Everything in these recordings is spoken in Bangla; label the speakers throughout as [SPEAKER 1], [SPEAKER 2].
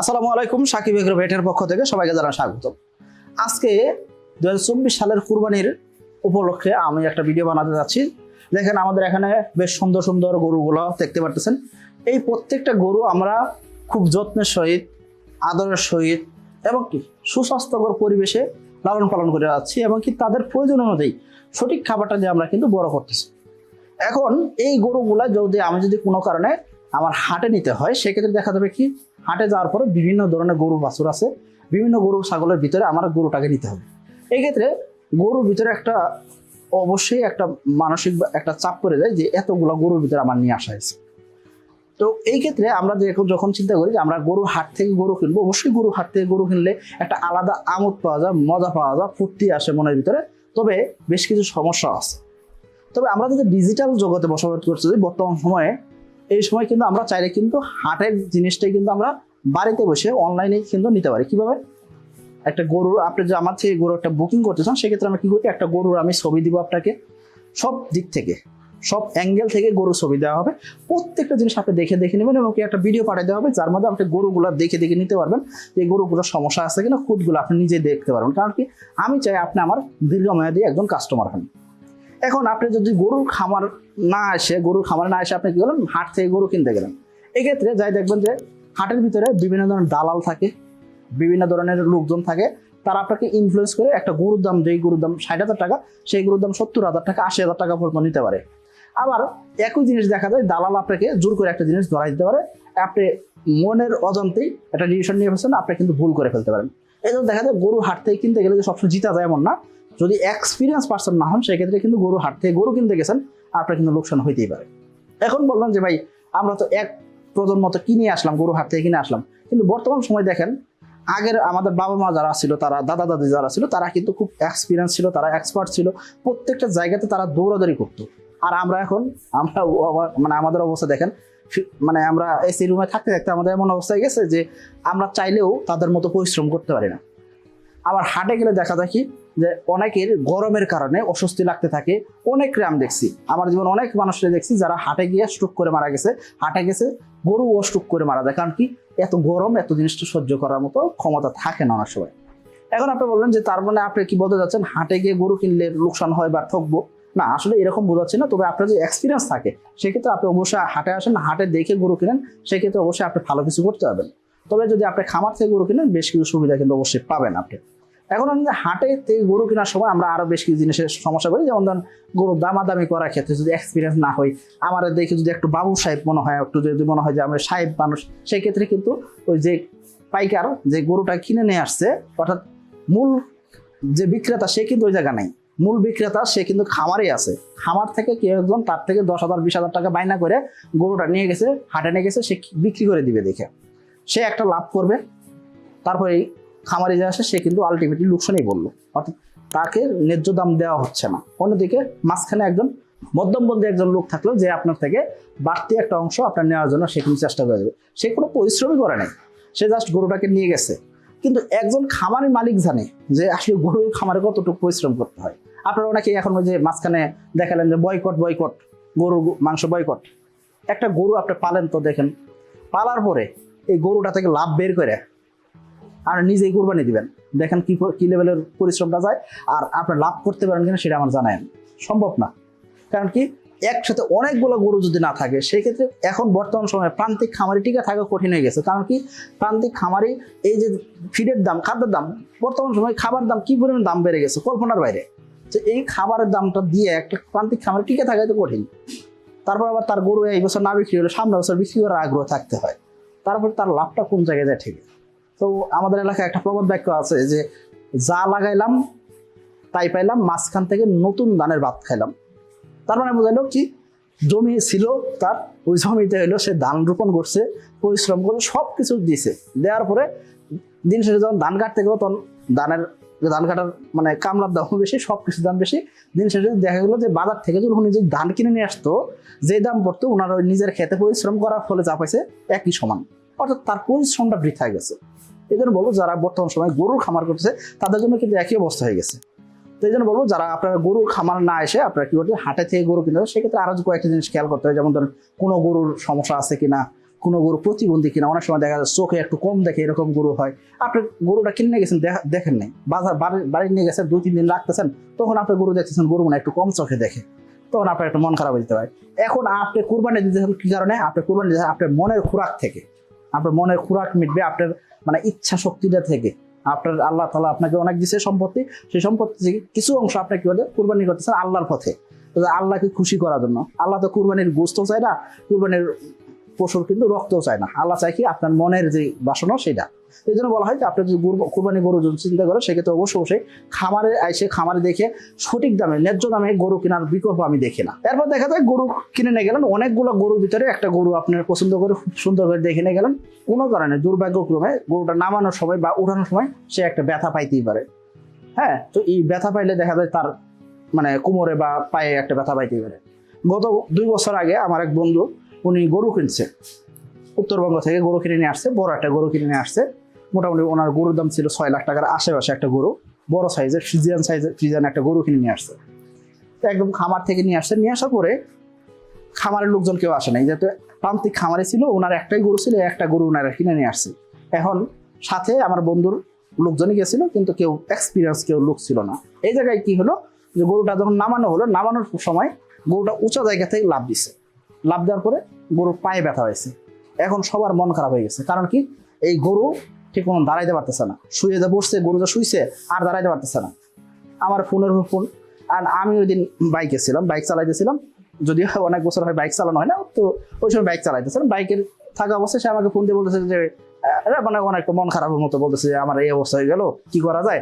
[SPEAKER 1] আসসালামু আলাইকুম, সাকিব এগ্রো ভেটের পক্ষ থেকে সবাইকে জানা স্বাগত আজকে দু হাজার চব্বিশ সালের কুরবানির উপলক্ষে আমি একটা ভিডিও বানাতে যাচ্ছি। দেখেন আমাদের এখানে বেশ সুন্দর সুন্দর গরুগুলো দেখতে পারতেছেন। এই প্রত্যেকটা গরু আমরা খুব যত্নের সহিত, আদরের সহিত এবং কি সুস্বাস্থ্যকর পরিবেশে লালন পালন করে যাচ্ছি এবং কি তাদের প্রয়োজন অনুযায়ী সঠিক খাবারটা দিয়ে আমরা কিন্তু বড় করতেছি। এখন এই গরুগুলা যদি আমি যদি কোনো কারণে আমার হাটে নিতে হয়, সেক্ষেত্রে দেখা যাবে কি, হাটে যাওয়ার পরে বিভিন্ন ধরনের গরু বাছুর আছে, বিভিন্ন গরু ছাগলের ভিতরে আমার গরুটাকে নিতে হবে। এই ক্ষেত্রে গরুর ভিতরে একটা অবশ্যই একটা মানসিক একটা চাপ পড়ে যায় যে এতগুলো গরুর ভিতরে আমার নিয়ে আসা হয়েছে। তো এই ক্ষেত্রে আমরা যখন চিন্তা করি যে আমরা গরুর হাট থেকে গরু কিনবো, অবশ্যই গরুর হাট থেকে গরু কিনলে একটা আলাদা আমোদ পাওয়া যায়, মজা পাওয়া যায়, ফুর্তি আসে মনের ভিতরে। তবে বেশ কিছু সমস্যা আছে। তবে আমরা যদি ডিজিটাল জগতে বসবাস করছি, বর্তমান সময়ে এই সময় কিন্তু আমরা চাইলে কিন্তু হাটের জিনিসটাই কিন্তু আমরা বাড়িতে বসে অনলাইনে কিন্তু নিতে পারি। কীভাবে? একটা গরুর, আপনি যে আমার থেকে গরু একটা বুকিং করতে চান, সেক্ষেত্রে আমি কি করি? একটা গরুর আমি ছবি দিব আপনাকে সব দিক থেকে, সব অ্যাঙ্গেল থেকে গরুর ছবি দেওয়া হবে। প্রত্যেকটা জিনিস আপনি দেখে দেখে নেবেন এবং একটা ভিডিও পাঠিয়ে দেওয়া হবে, যার মধ্যে আপনি গরুগুলো দেখে দেখে নিতে পারবেন যে গরুগুলোর সমস্যা আছে কিনা, খুদগুলো আপনি নিজে দেখতে পারবেন। কারণ কি? আমি চাই আপনি আমার দীর্ঘমেয়াদী একজন কাস্টমার হন। এখন আপনি যদি গরুর খামার না এসে গরুর খামারে না এসে আপনি কি করলেন? হাট থেকে গরু কিনতে গেলেন। এক্ষেত্রে যাই দেখবেন যে, হাটের ভিতরে বিভিন্ন ধরনের দালাল থাকে, বিভিন্ন ধরনের লোকজন থাকে, তারা আপনাকে ইনফ্লুয়েন্স করে একটা গরুর দাম, যেই গরুর দাম ষাট হাজার টাকা, সেই গরুর দাম সত্তর হাজার টাকা, আশি হাজার টাকা পর্যন্ত নিতে পারে। আবার একই জিনিস দেখা যায়, দালাল আপনাকে জোর করে একটা জিনিস ধরা দিতে পারে, আপনি মনের অজান্তেই একটা ডিসিশন নিয়ে ফেলছেন, আপনি কিন্তু ভুল করে ফেলতে পারেন। এই জন্য দেখা যায়, গরু হাট থেকে কিনতে গেলে যে সবসময় জিতা যায় এমন না। যদি এক্সপিরিয়েন্স পার্সন না হন, সেক্ষেত্রে কিন্তু গরু হাট থেকে গরু কিনতে গেছেন আপনার কিন্তু লোকসান হইতেই পারে। এখন বললাম যে ভাই, আমরা তো এক প্রজন্ম তো কিনে আসলাম গরু হাত থেকে কিনে আসলাম। কিন্তু বর্তমান সময় দেখেন, আগের আমাদের বাবা মা যারা ছিল, তারা দাদা দাদি যারা ছিল, তারা কিন্তু খুব এক্সপিরিয়েন্স ছিল, তারা এক্সপার্ট ছিল। প্রত্যেকটা জায়গাতে তারা দৌড়াদৌড়ি করতো। আর আমরা এখন, আমরা মানে আমাদের অবস্থা দেখেন মানে আমরা এসি রুমে থাকতে থাকতে আমাদের এমন অবস্থায় গেছে যে আমরা চাইলেও তাদের মতো পরিশ্রম করতে পারি না। আবার হাটে গেলে দেখা কি, যে অনেকের গরমের কারণে অস্বস্তি লাগতে থাকে। অনেক আমি দেখছি। আমার জীবন অনেক মানুষের দেখছি যারা হাটে গিয়ে স্ট্রোক করে মারা গেছে। হাটে গেছে গরু ও স্ট্রোক করে মারা যায়। কারণ কি, এত গরম, এত জিনিসটা সহ্য করার মতো ক্ষমতা থাকে না অনেক সময়। এখন আপনি বললেন যে, তার মানে আপনি কি বলতে যাচ্ছেন, হাটে গিয়ে গরু কিনলে লোকসান হয় বা ঠকবো? না, আসলে এরকম বোঝাচ্ছি না। তবে আপনার যে এক্সপিরিয়েন্স থাকে, সেক্ষেত্রে আপনি অবশ্যই হাটে আসেন, হাটে দেখে গরু কিনেন। সেক্ষেত্রে অবশ্যই আপনি ভালো কিছু করতে পারবেন। তবে যদি আপনি খামার থেকে গরু কিনেন, বেশ কিছু সুবিধা কিন্তু অবশ্যই পাবেন আপনি। এখন আমি যে হাটে গরু কেনার সময় আমরা আরও বেশ কিছু জিনিসের সমস্যা করি, যেমন ধরেন গরু দামাদামি করার ক্ষেত্রে যদি এক্সপিরিয়েন্স না হয় আমার দেখে যদি একটু বাবু সাহেব মনে হয়, একটু যদি মনে হয় যে আমরা সাহেব মানুষ সেই ক্ষেত্রে কিন্তু ওই যে পাইকার যে গরুটা কিনে নিয়ে আসছে, অর্থাৎ মূল যে বিক্রেতা সে কিন্তু ওই জায়গা নাই। মূল বিক্রেতা সে কিন্তু খামারেই আছে। খামার থেকে কেউ একজন তার থেকে দশ হাজার, বিশ হাজার টাকা বায়না করে গরুটা নিয়ে গেছে, হাটে নিয়ে গেছে, সে বিক্রি করে দিবে দেখে। সে একটা লাভ করবে। তারপরে খামারে যে আসে, সে কিন্তু আলটিমেটলি লোকসানই বলল অর্থাৎ তাকে ন্যায্য দাম দেওয়া হচ্ছে না। অন্যদিকে মাঝখানে একজন মধ্যমবন্দি একজন লোক থাকলেও যে আপনার থেকে বাড়তি একটা অংশ আপনার নেওয়ার জন্য সে কিন্তু চেষ্টা করে দেবে সে কোনো পরিশ্রমই করে নাই। সে জাস্ট গরুটাকে নিয়ে গেছে। কিন্তু একজন খামারের মালিক জানে যে আসলে গরুর খামারে কতটুকু পরিশ্রম করতে হয়। আপনারা অনেকে এখন ওই যে মাঝখানে দেখালেন যে বয়কট বয়কট গরু মাংস বয়কট। একটা গরু আপনি পালেন তো দেখেন, পালার পরে এই গরুটা থেকে লাভ বের করে আর নিজেই কোরবানি দিবেন। দেখেন কি কি লেভেলের পরিশ্রমটা যায় আর আপনি লাভ করতে পারেন কিনা সেটা আমার জানায় সম্ভব না। কারণ কি, একসাথে অনেকগুলো গরু যদি না থাকে সেই ক্ষেত্রে এখন বর্তমান সময়ে প্রান্তিক খামারি টিকে থাকা কঠিন হয়ে গেছে। কারণ কি, প্রান্তিক খামারি এই যে ফিডের দাম, খাদ্যের দাম, বর্তমান সময়ে খাবার দাম কি পরিমাণ দাম বেড়ে গেছে কল্পনার বাইরে? যে এই খাবারের দামটা দিয়ে একটা প্রান্তিক খামারি টিকে থাকা তো কঠিন। তারপর আবার তার গরু এই বছর না বিক্রি হলে সামনে বছর বিক্রি করার আগ্রহ থাকতে হয়। তারপর তার লাভটা কোন জায়গায় যায় ঠিক তো আমাদের এলাকায় একটা প্রবাদ বাক্য আছে যে, যা লাগাইলাম, তাই পাইলাম, মাঝখান থেকে নতুন ধানের ভাত খাইলাম। তার মানে বোঝালো কি? জমি ছিল, তার ওই জমিতে হইল সে ধান রোপণ করছে, পরিশ্রম করে সব কিছু দিছে। দেওয়ার পরে দিন শেষে যখন ধান কাটতে গেলো, তখন ধানের ধান কাটার মানে কামলার দাম বেশি সব কিছুর দাম বেশি। দিন শেষে দেখা গেলো যে বাজার থেকে যখন যে ধান কিনে নিয়ে আসতো, যে দাম পড়তো ওনার ওই নিজের খেতে পরিশ্রম করার ফলে যা পাইছে একই সমান। অর্থাৎ তার পরিশ্রমটা বৃথা গেছে। এই জন্য বলব যারা বর্তমান সময় গরুর খামার করতেছে, তাদের জন্য কিন্তু একই অবস্থা হয়ে গেছে। তো এই জন্য বলব যারা আপনার গরুর খামার না এসে আপনারা কি করতে, হাটে থেকে গরু কিনতে হবে সেক্ষেত্রে আরও কয়েকটা জিনিস খেয়াল করতে হবে যেমন ধরুন, কোনো গরুর সমস্যা আছে কিনা, কোনো গরু প্রতিবন্ধী কিনা, অনেক সময় দেখা যায় চোখে একটু কম দেখে এরকম গরু হয়। আপনি গরুটা কিনে গেছেন, দেখা- দেখেন নাই, বাজার, বাড়ি নিয়ে গেছেন, দুই, তিন দিন রাখতেছেন, তখন আপনি গরু দেখতেছেন, গরু মানে একটু কম চোখে দেখে। তখন আপনার একটু মন খারাপ হয়ে যেতে পারে। এখন আপনি কুরবানি দিতেছেন কি কারণে? আপনি কুরবানি দিতেছেন আপনার মনের খোরাক থেকে। আপনার মনের খোরাক মিটবে, আপনার মানে ইচ্ছা শক্তিটা থেকে। আপনার আল্লাহ তালা আপনাকে অনেক দিছে সম্পত্তি, সেই সম্পত্তি থেকে কিছু অংশ আপনার কি বলে কোরবানি করতেছেন আল্লাহর পথে। আল্লাহকে খুশি করার জন্য। আল্লাহ তো কুরবানির গোস্ত চায় না, কুরবানির পশুর কিন্তু রক্তও চায় না। আল্লাহ চায় কি আপনার মনের যে বাসনা সেটা। এই জন্য বলা হয় যে আপনি যদি কুরবানি গরু যদি চিন্তা করেন, সেক্ষেত্রে অবশ্যই অবশ্যই খামারে আইসে খামারে দেখে সঠিক দামে, ন্যায্য দামে গরু কেনার বিকল্প আমি দেখি না। এরপর দেখা যায় গরু কিনে নিয়ে গেলেন, অনেকগুলো গরুর ভিতরে একটা গরু আপনার পছন্দ করে, খুব সুন্দর করে দেখে নিয়ে গেলেন। কোনো কারণে, দুর্ভাগ্যক্রমে গরুটা নামানোর সময় বা উঠানোর সময় সে একটা ব্যথা পাইতেই পারে। হ্যাঁ তো এই ব্যথা পাইলে দেখা যায় তার মানে কোমরে বা পায়ে একটা ব্যথা পাইতেই পারে। গত দুই বছর আগে আমার এক বন্ধু, উনি গরু কিনছে। উত্তরবঙ্গ থেকে গরু কিনে নিয়ে আসছে, বড় একটা গরু কিনে নিয়ে আসছে। মোটামুটি ওনার গরুর দাম ছিল ছয় লাখ টাকার আশেপাশে একটা গরু, বড় সাইজের, ফ্রিজিয়ান সাইজের, ফ্রিজিয়ান একটা গরু কিনে নিয়ে আসছে। তো একদম খামার থেকে নিয়ে আসছে। নিয়ে আসার পরে খামারের লোকজন কেউ আসে নাই। যেহেতু প্রান্তিক খামারে ছিল, ওনার একটাই গরু ছিল, একটা গরু ওনারা কিনে নিয়ে আসছে। এখন সাথে আমার বন্ধুর লোকজনই গেছিল, কিন্তু কেউ এক্সপিরিয়েন্স কেউ লোক ছিল না। এই জায়গায় কি হলো যে গরুটা যখন নামানো হলো, নামানোর সময় গরুটা উঁচা জায়গা থেকে লাভ দিছে। লাভ দেওয়ার পরে গরুর পায়ে ব্যথা হয়েছে। এখন সবার মন খারাপ হয়ে গেছে। কারণ কি? এই গরু ঠিক মতো দাঁড়াইতে পারতেছে না। শুয়ে যা বসছে, গরু যা শুইছে, আর দাঁড়াইতে পারতেছে না। আমার ফোনের ফোন আর আমি ওই দিন বাইকে ছিলাম, বাইক চালাইতেছিলাম। যদিও অনেক বছর হয় বাইক চালানো হয় না, তো ওই সময় বাইক চালাইতেছিলাম। বাইকের থাকা অবস্থায় সে আমাকে ফোন দিয়ে বলতেছে যে মানে অনেক মন খারাপের মতো বলতেছে যে, আমার এই অবস্থা হয়ে গেল, কি করা যায়?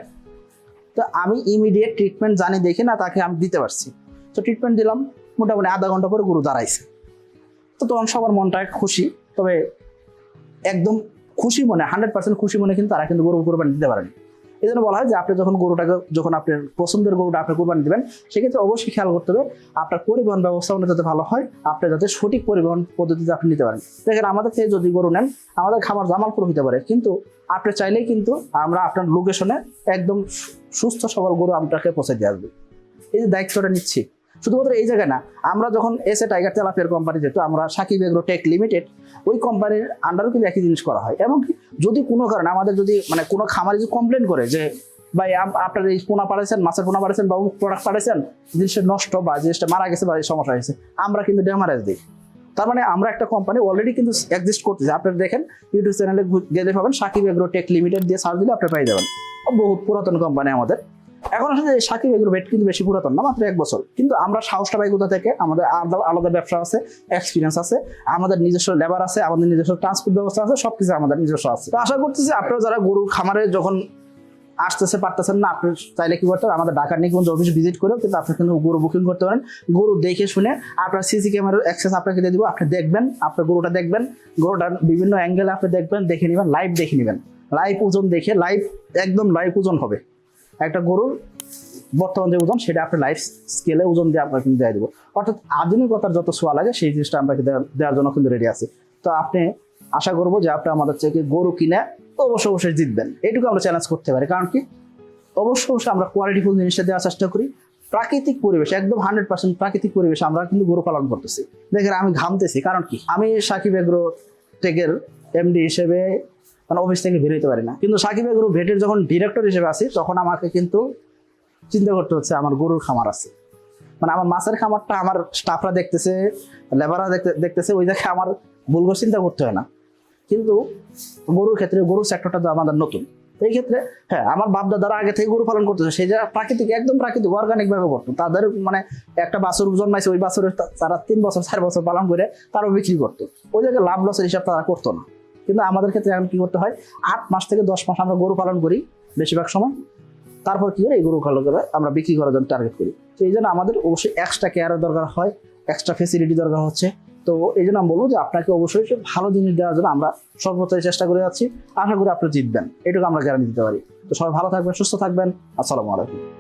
[SPEAKER 1] তো আমি ইমিডিয়েট ট্রিটমেন্ট জানি দেখে না, তাকে আমি দিতে পারছি। তো ট্রিটমেন্ট দিলাম, মোটামুটি আধা ঘণ্টা পরে গরু দাঁড়াইছে। তো তখন সবার মনটা খুশি, তবে একদম খুশি মনে হান্ড্রেড পার্সেন্ট খুশি মনে কিন্তু তারা কিন্তু গরু কোরবানি দিতে পারেনি। এই জন্য বলা হয় যে আপনি যখন গরুটাকে, যখন আপনার পছন্দের গরুটা আপনি কোরবানি দেবেন, সেক্ষেত্রে অবশ্যই খেয়াল করতে হবে আপনার পরিবহন ব্যবস্থাপনা যাতে ভালো হয়, আপনি যাতে সঠিক পরিবহন পদ্ধতিতে আপনি নিতে পারেন। দেখেন, আমাদের থেকে যদি গরু নেন, আমাদের খামার জামালপুর হতে পারে, কিন্তু আপনি চাইলেই কিন্তু আমরা আপনার লোকেশনে একদম সুস্থ সবল গরু আপনাকে পৌঁছে দিয়ে আসবে। এই যে দায়িত্বটা নিচ্ছি। শুধুমাত্র এই জায়গায় না, আমরা যখন এসে টাইগার তেলাপিয়ার কোম্পানি যেহেতু আমরা সাকিব এগ্রো টেক লিমিটেড, ওই কোম্পানির আন্ডারও কিন্তু একই জিনিস করা হয়। এমনকি যদি কোনো কারণে আমাদের যদি মানে কোনো খামারে যদি কমপ্লেন করে যে, ভাই আপ- আপনার এই পোনা পাঠাইছেন মাছের পোনা পাঠাইছেন বা অমুক প্রোডাক্ট পাঠাইছেন জিনিসটা নষ্ট বা জিনিসটা মারা গেছে বা এই সমস্যা হয়েছে, আমরা কিন্তু ড্যামারেজ দিই। তার মানে আমরা একটা কোম্পানি অলরেডি কিন্তু এক্সিস্ট করতেছে। আপনারা দেখেন ইউটিউব চ্যানেলে গেলে পাবেন, সাকিব এগ্রো টেক লিমিটেড দিয়ে সার্চ দিলে আপনি পেয়ে যাবেন। বহুত পুরাতন কোম্পানি আমাদের। এখন আসলে সাকিব এগ্রো বেট কিন্তু বেশি পুরাতন না, মাত্র এক বছর। কিন্তু আমরা সাহসটা পাই কোথা থেকে? আমাদের আলাদা আলাদা ব্যবসা আছে এক্সপিরিয়েন্স আছে, আমাদের নিজস্ব লেবার আছে, আমাদের নিজস্ব ট্রান্সপোর্ট ব্যবস্থা আছে, সবকিছু আমাদের নিজস্ব আছে। তো আশা করতেছি আপনারা যারা গরু খামারে যখন আসতেছে, পারতেছেন না, আপনি চাইলে কি করতে আমাদের ঢাকা নিকুঞ্জ অফিস ভিজিট করেও কিন্তু আপনি কিন্তু গরু বুকিং করতে পারেন। গরু দেখে শুনে আপনার সিসি ক্যামেরার অ্যাক্সেস আপনাকে দিয়ে দিব, আপনি দেখবেন, আপনার গরুটা দেখবেন, গরুটার বিভিন্ন অ্যাঙ্গেলে আপনি দেখবেন, দেখে নেবেন লাইভ দেখে নেবেন। লাইভ ওজন দেখে লাইভ একদম লাইভ ওজন হবে। একটা গরুর বর্তমান যে ওজন, সেটা আপনার লাইফ স্কেলে ওজন দিয়ে আপনাকে কিন্তু দিয়ে দেবো। অর্থাৎ আধুনিকতার যত সোয়া লাগে সেই জিনিসটা আমরা দেওয়ার জন্য কিন্তু রেডি আছি। তো আপনি আশা করব যে আপনি আমাদের থেকে গরু কিনে অবশ্য অবশ্যই জিতবেন। এটুকু আমরা চ্যালেঞ্জ করতে পারি। কারণ কি? অবশ্য অবশ্যই আমরা কোয়ালিটিফুল জিনিসটা দেওয়ার চেষ্টা করি। প্রাকৃতিক পরিবেশ, একদম হান্ড্রেড পার্সেন্ট প্রাকৃতিক পরিবেশ আমরা কিন্তু গরু পালন করতেছি। দেখেন আমি ঘামতেছি। কারণ কি? আমি সাকিব এগ্রো টেকের এমডি হিসেবে মানে অফিস থেকে বেরোতে পারি না। কিন্তু সাকিব এগ্রো ভেটের যখন ডিরেক্টর হিসেবে আসি তখন আমাকে কিন্তু চিন্তা করতে হচ্ছে, আমার গরুর খামার আছে। মানে আমার মাছের খামারটা আমার স্টাফরা দেখতেছে লেবাররা দেখতে দেখতেছে, ওই দেখে আমার ভুল করে চিন্তা করতে হয় না। কিন্তু গরুর ক্ষেত্রে গরুর সেক্টরটা তো আমাদের নতুন। এই ক্ষেত্রে হ্যাঁ আমার বাপ দাদারা আগে থেকে গরু পালন করতেছে, সেই জায়গা প্রাকৃতিক, একদম প্রাকৃতিক অর্গানিক ভাবে করতো। তাদের মানে একটা বাছুর জন্মাইছে, ওই বাছুরের তারা তিন বছর, চার বছর পালন করে তারাও বিক্রি করতো। ওই জায়গায় লাভ লসের হিসাব তারা করতো না। কিন্তু আমাদের ক্ষেত্রে এখন কি করতে হয়? আট মাস থেকে দশ মাস আমরা গরু পালন করি বেশিরভাগ সময়। তারপর কি হয়? এই গরু ভালো করে আমরা বিক্রি করার জন্য টার্গেট করি। তো এই জন্য আমাদের অবশ্যই এক্সট্রা কেয়ারের দরকার হয় এক্সট্রা ফেসিলিটি দরকার হচ্ছে। তো এই জন্য আমি বলব যে আপনাকে অবশ্যই ভালো জিনিস দেওয়ার জন্য আমরা সর্বোচ্চ চেষ্টা করে যাচ্ছি। আশা করি আপনি জিতবেন। এটুকু আমরা গ্যারান্টি দিতে পারি। তো সবাই ভালো থাকবেন, সুস্থ থাকবেন। আসসালামু আলাইকুম।